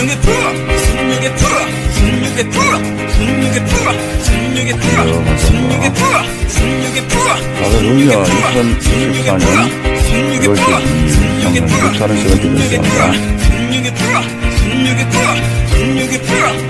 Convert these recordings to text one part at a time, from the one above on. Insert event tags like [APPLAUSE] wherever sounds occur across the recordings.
분명히 풀어 분명히 풀어 분명히 풀어 분명히 풀어 분명히 풀어 분명히 풀어 분명히 풀어 할렐루야 2024년 6월 12일 6사는 시간 되겠습니다 분명히 풀어 분명히 풀어 분명히 풀어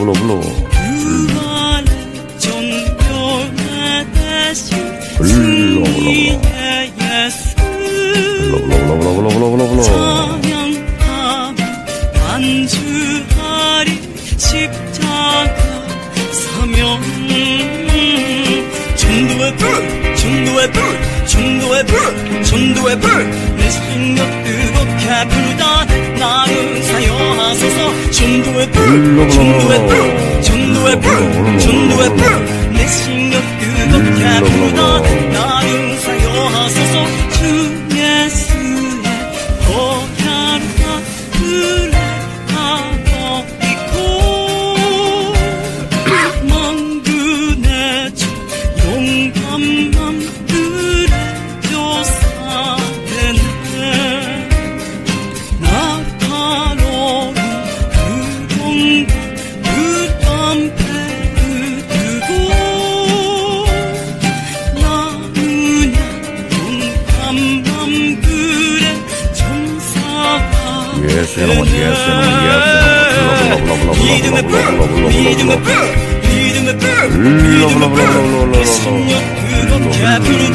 不了不了 Lo lo lo lo lo lo lo lo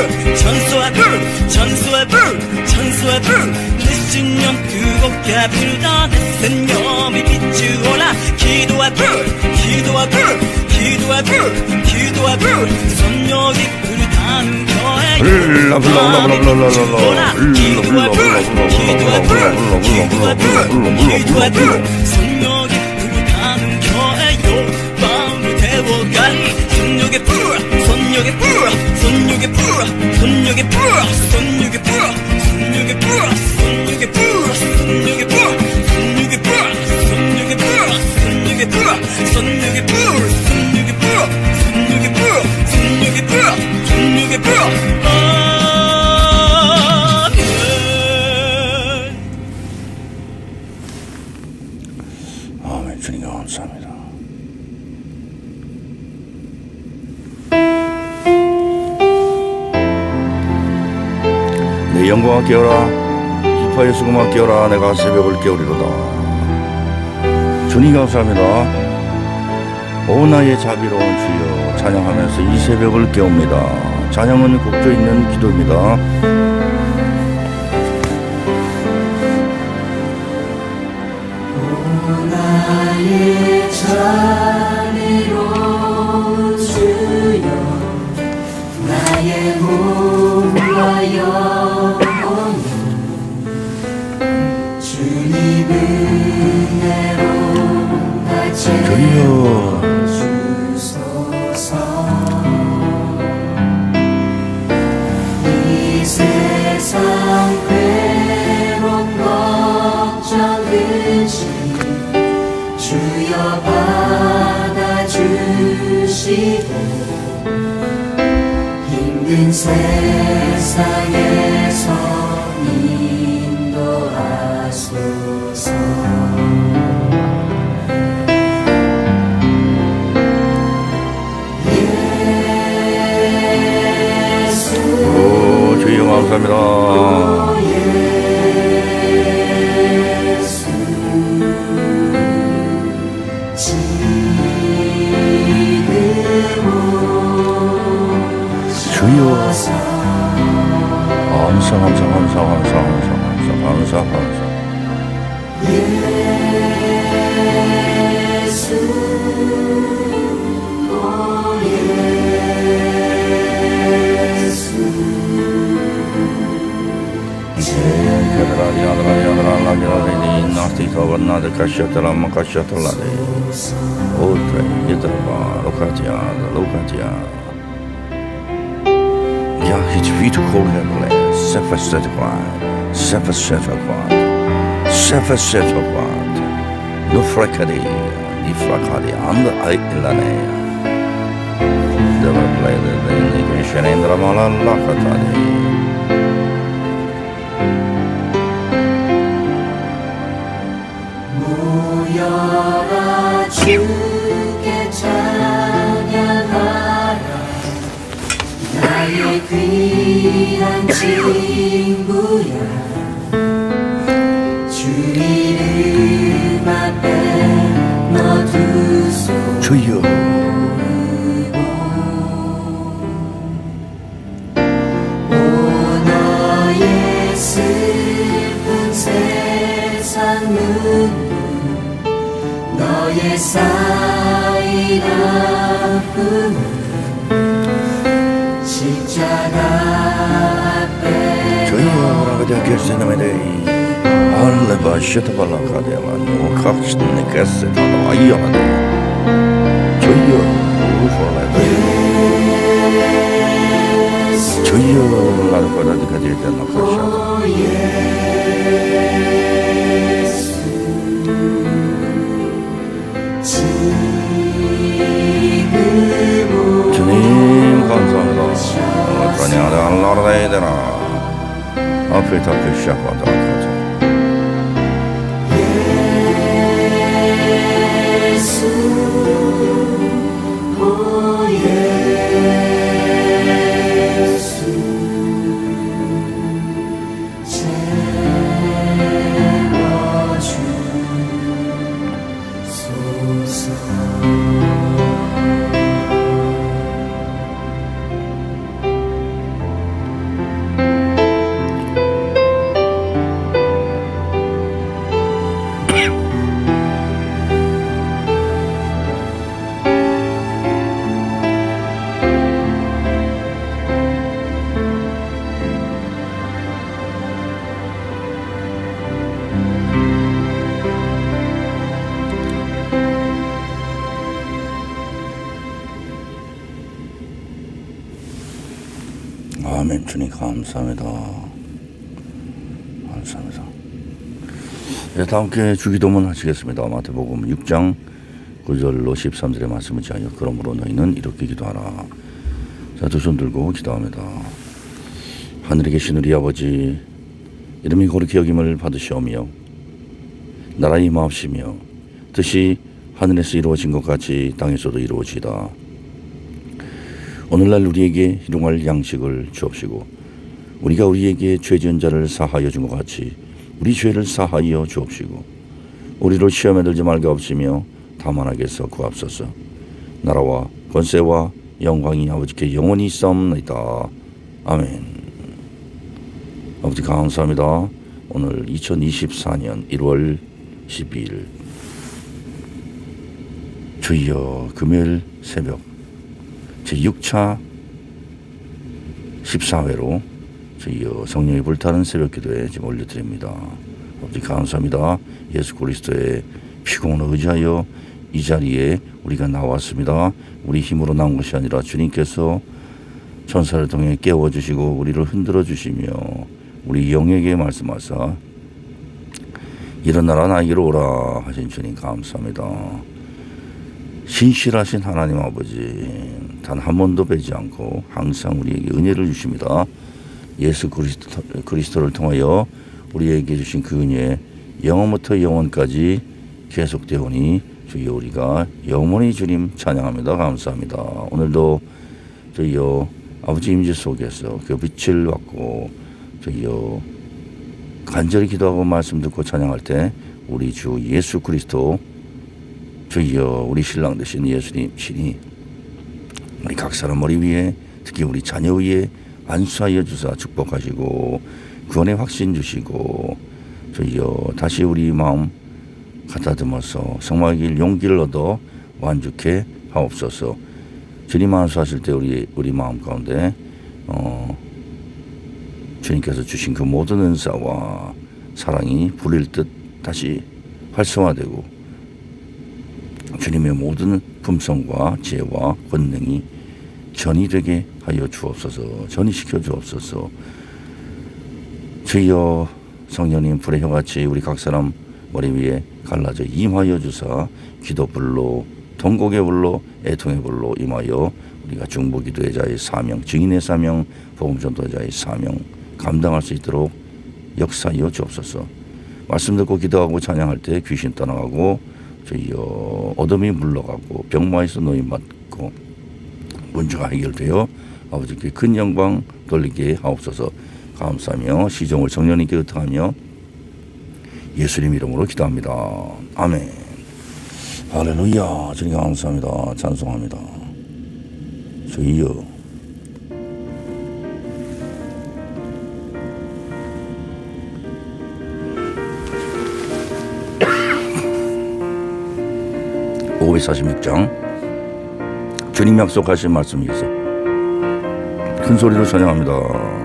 불 전수와 불 전수와 불 전수와 불 늦은 그곳가 불다 낯선 염이 비추어라 기도와 불 기도와 불 기도와 불 기도와 불 선녀의 불 다누겨야 불라 불라 불라 불라 불라 불라 불라 기도와 불 기도와 불 기도와 불 기도와 불 선녀의 불 다누겨야 욕방을 태워가리 성욕의 불 성령의 불 성령의 불 성령의 불 성령의 불 성령의 불 성령의 불 성령의 불 성령의 불 성령의 불 성령의 불 성령의 불 성령의 불 성령의 불 성령의 불 아멘 아멘 주님 감사합니다 영광을 깨어라. 기파의 수금아 깨어라. 내가 새벽을 깨우리로다. 주님 감사합니다. 오 나의 자비로운 주여 찬양하면서 이 새벽을 깨웁니다. 찬양은 곡조 있는 기도입니다. 나의 자비로운 주여 나의 몸과 영 주여 이 세상 괴로운 걱정이지 주여 받아주시고 힘든 세상에 감사합니다. 주여 감사 감사 감사 감 Nastikovana the Kashatala Makashatala Ultra Yitaba self-certified, self-certified, self-certified, no frakadi, di frakadi, ande aitlane. Dela play the negation in Ramala Lakatadi. see. Что-то было ходило, ну как что не кассы, а я на Чё-ё, уфона, Чё-ё, надо куда дикать, это на крышах. Afiyet olsun şahvadan kaçın. soon. 감사합니다. 감사합니다. 네, 다 함께 주기도문 하시겠습니다. 마태복음 6장 9절로 13절의 말씀을 지하여 그러므로 너희는 이렇게 기도하라. 자 두 손 들고 기도합니다. 하늘에 계신 우리 아버지 이름이 거룩히 여김을 받으시오며 나라 임하옵시며 뜻이 하늘에서 이루어진 것 같이 땅에서도 이루어지다. 오늘날 우리에게 일용할 양식을 주옵시고 우리가 우리에게 죄 지은 자를 사하여 준 것 같이 우리 죄를 사하여 주옵시고 우리를 시험에 들지 말게 없으며 다만하게서 구합소서. 나라와 권세와 영광이 아버지께 영원히 있사옵나이다. 아멘. 아버지 감사합니다. 오늘 2024년 1월 12일. 주여 금요일 새벽 제6차 14회로 저희 성령이 불타는 새벽 기도에 지금 올려드립니다. 아버지 감사합니다. 예수 그리스도의 피공을 의지하여 이 자리에 우리가 나왔습니다. 우리 힘으로 나온 것이 아니라 주님께서 천사를 통해 깨워주시고 우리를 흔들어 주시며 우리 영에게 말씀하사 일어나라 나에게로 오라 하신 주님 감사합니다. 신실하신 하나님 아버지 단 한 번도 빼지 않고 항상 우리에게 은혜를 주십니다. 예수 그리스도, 그리스도를 통하여 우리에게 주신 그 은혜 영원부터 영원까지 계속되오니 주여 우리가 영원히 주님 찬양합니다. 감사합니다. 오늘도 저희여 아버지 임재 속에서 그 빛을 받고 저희여 간절히 기도하고 말씀 듣고 찬양할 때 우리 주 예수 그리스도 주여 우리 신랑 되신 예수님 신이 우리 각 사람 머리 위에 특히 우리 자녀 위에 안수하여 주사 축복하시고 구원의 확신 주시고 주여 다시 우리 마음 가다듬어서 성화의 길 용기를 얻어 완죽해 하옵소서. 주님 안수하실 때 우리 우리 마음 가운데 어 주님께서 주신 그 모든 은사와 사랑이 불일 듯 다시 활성화되고 주님의 모든 품성과 지혜와 권능이 전이 되게 하여 주옵소서 전이시켜 주옵소서. 주여 성령님 불의 혀같이 우리 각 사람 머리 위에 갈라져 임하여 주사 기도 불로 통곡의 불로 애통의 불로 임하여 우리가 중보 기도의 자의 사명 증인의 사명 복음 전도자의 사명 감당할 수 있도록 역사하여 주옵소서. 말씀 듣고 기도하고 찬양할 때 귀신 떠나가고 저희여 어둠이 물러가고 병마에서 노임 받고 문제가 해결되어 아버지께 큰 영광 돌리게 하옵소서 감사하며 시종을 정령님께 의탁하며 예수님 이름으로 기도합니다. 아멘. 할렐루야. 주님 감사합니다. 찬송합니다. 주여. (546장) 주님 약속하신 말씀이 있어 큰 소리로 찬양합니다.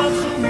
약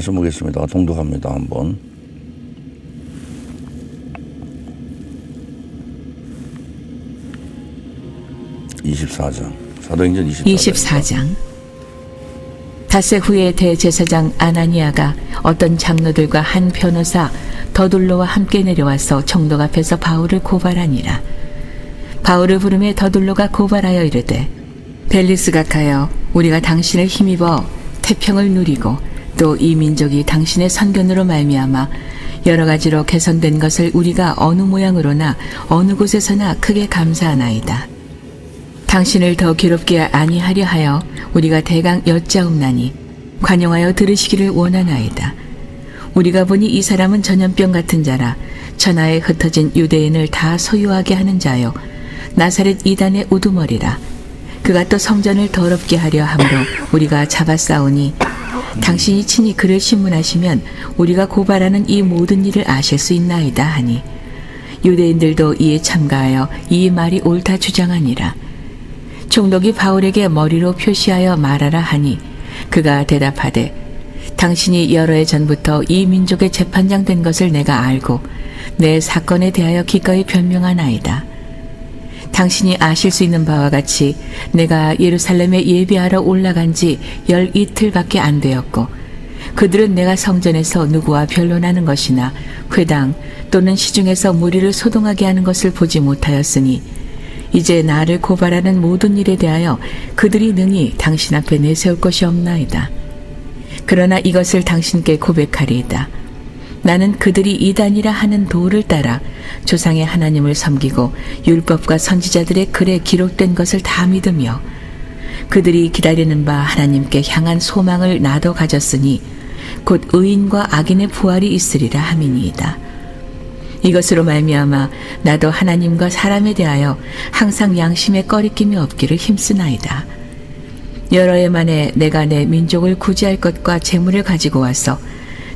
말씀 보겠습니다. 동독합니다. 한번. (24장) 사도행전 24장 24장 닷새 후에 대제사장 아나니아가 어떤 장로들과 한 변호사 더둘로와 함께 내려와서 정독 앞에서 바울을 고발하니라. 바울을 부름에 더둘로가 고발하여 이르되 벨리스가 가여 우리가 당신을 힘입어 태평을 누리고 또 이 민족이 당신의 선견으로 말미암아 여러 가지로 개선된 것을 우리가 어느 모양으로나 어느 곳에서나 크게 감사하나이다. 당신을 더 괴롭게 아니하려 하여 우리가 대강 여짜옵나니 관용하여 들으시기를 원하나이다. 우리가 보니 이 사람은 전염병 같은 자라 천하에 흩어진 유대인을 다 소유하게 하는 자요 나사렛 이단의 우두머리라 그가 또 성전을 더럽게 하려 함으로 우리가 잡아싸우니 당신이 친히 그를 신문하시면 우리가 고발하는 이 모든 일을 아실 수 있나이다 하니 유대인들도 이에 참가하여 이 말이 옳다 주장하니라 총독이 바울에게 머리로 표시하여 말하라 하니 그가 대답하되 당신이 여러 해 전부터 이 민족의 재판장 된 것을 내가 알고 내 사건에 대하여 기꺼이 변명하나이다. 당신이 아실 수 있는 바와 같이 내가 예루살렘에 예비하러 올라간 지 열 이틀밖에 안 되었고 그들은 내가 성전에서 누구와 변론하는 것이나 회당 또는 시중에서 무리를 소동하게 하는 것을 보지 못하였으니 이제 나를 고발하는 모든 일에 대하여 그들이 능히 당신 앞에 내세울 것이 없나이다. 그러나 이것을 당신께 고백하리이다. 나는 그들이 이단이라 하는 도를 따라 조상의 하나님을 섬기고 율법과 선지자들의 글에 기록된 것을 다 믿으며 그들이 기다리는 바 하나님께 향한 소망을 나도 가졌으니 곧 의인과 악인의 부활이 있으리라 함이니이다. 이것으로 말미암아 나도 하나님과 사람에 대하여 항상 양심에 꺼리낌이 없기를 힘쓰나이다. 여러 해 만에 내가 내 민족을 구제할 것과 재물을 가지고 와서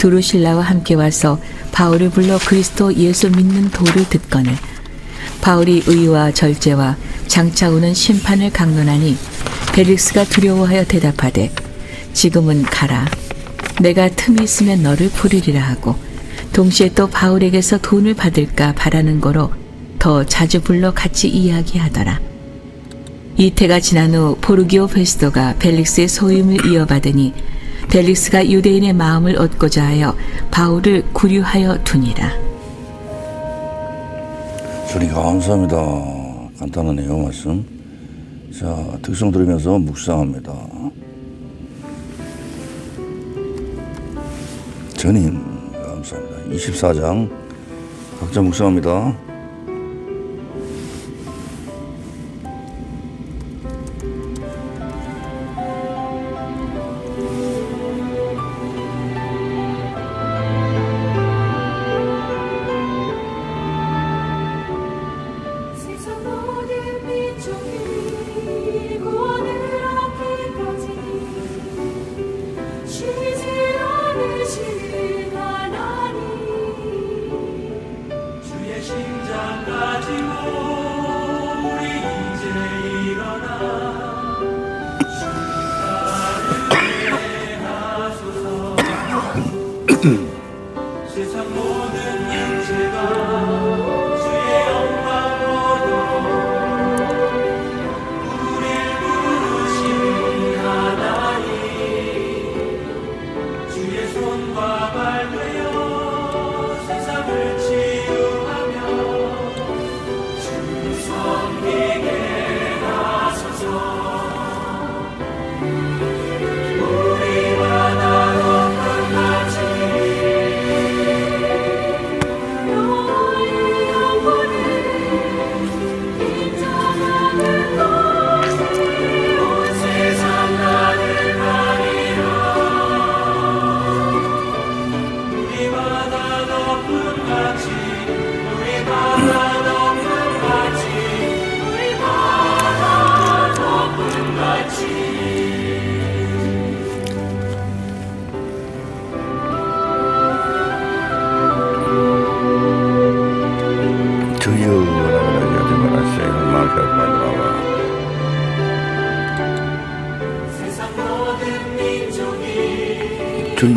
두루실라와 함께 와서 바울을 불러 그리스도 예수 믿는 도를 듣거늘 바울이 의와 절제와 장차 오는 심판을 강론하니 펠릭스가 두려워하여 대답하되 지금은 가라 내가 틈이 있으면 너를 부르리라 하고 동시에 또 바울에게서 돈을 받을까 바라는 거로 더 자주 불러 같이 이야기하더라. 이태가 지난 후 포르기오 페스토가 벨릭스의 소임을 이어받으니 벨릭스가 유대인의 마음을 얻고자 하여 바울을 구류하여 두니라. 주님 감사합니다. 간단하네요 말씀. 자 특성 들으면서 묵상합니다. 전임 감사합니다. 24장 각자 묵상합니다.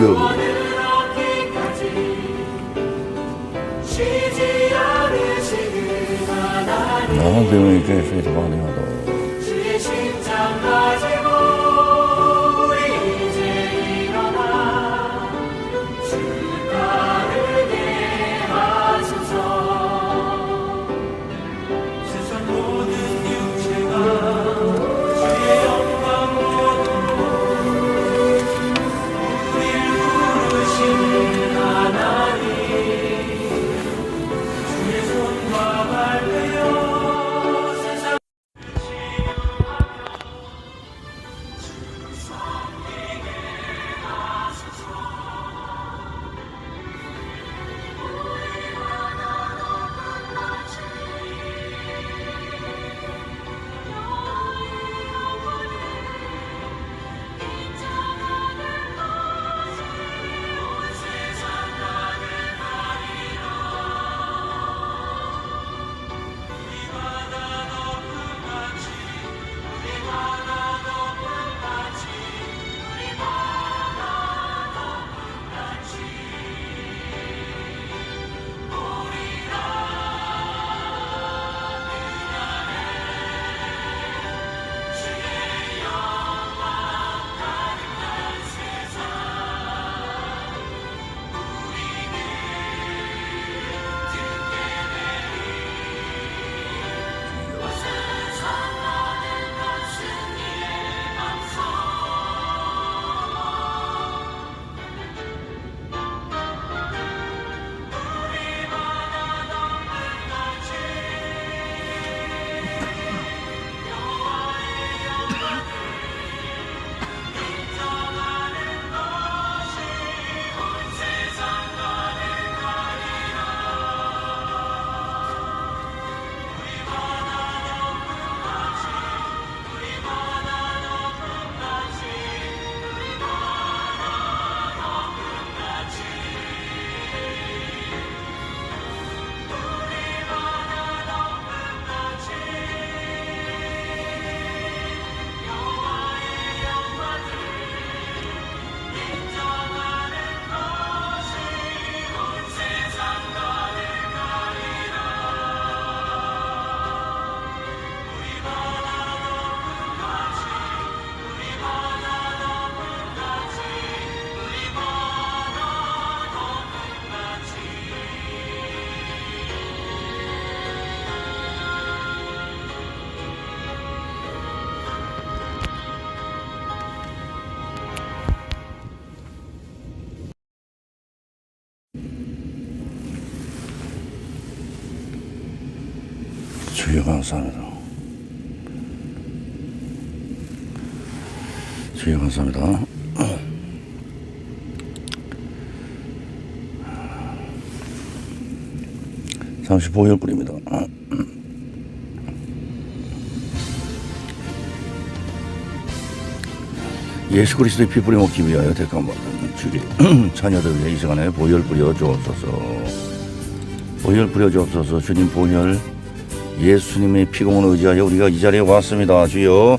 주 감사합니다. 주여 감사합니다. 잠시 보혈 뿌립니다. 예수 그리스도의 피 뿌려 먹기 위하여 받은 주의 [CLEARS THROAT] 자녀들 위해 이 시간에 보혈 뿌려 주옵소서. 보혈 뿌려 주옵소서. 주님 보혈 예수님의 피공을 의지하여 우리가 이 자리에 왔습니다. 주여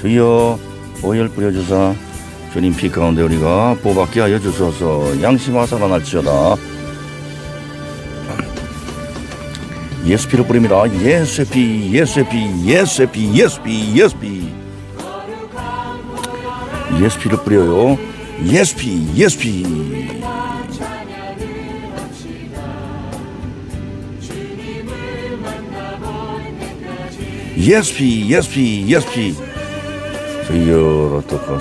주여 보혈 뿌려 주사 주님 피 가운데 우리가 보받게 하여 주소서 양심화 살아날지어다. 예수 피를 뿌립니다. 예수의 피 예수의 피 예수의 피 예수 피 예수 피. 예수 피를 뿌려요. 예수 피 예수 피 예수 피 예수 피 예수 피 주여 로토코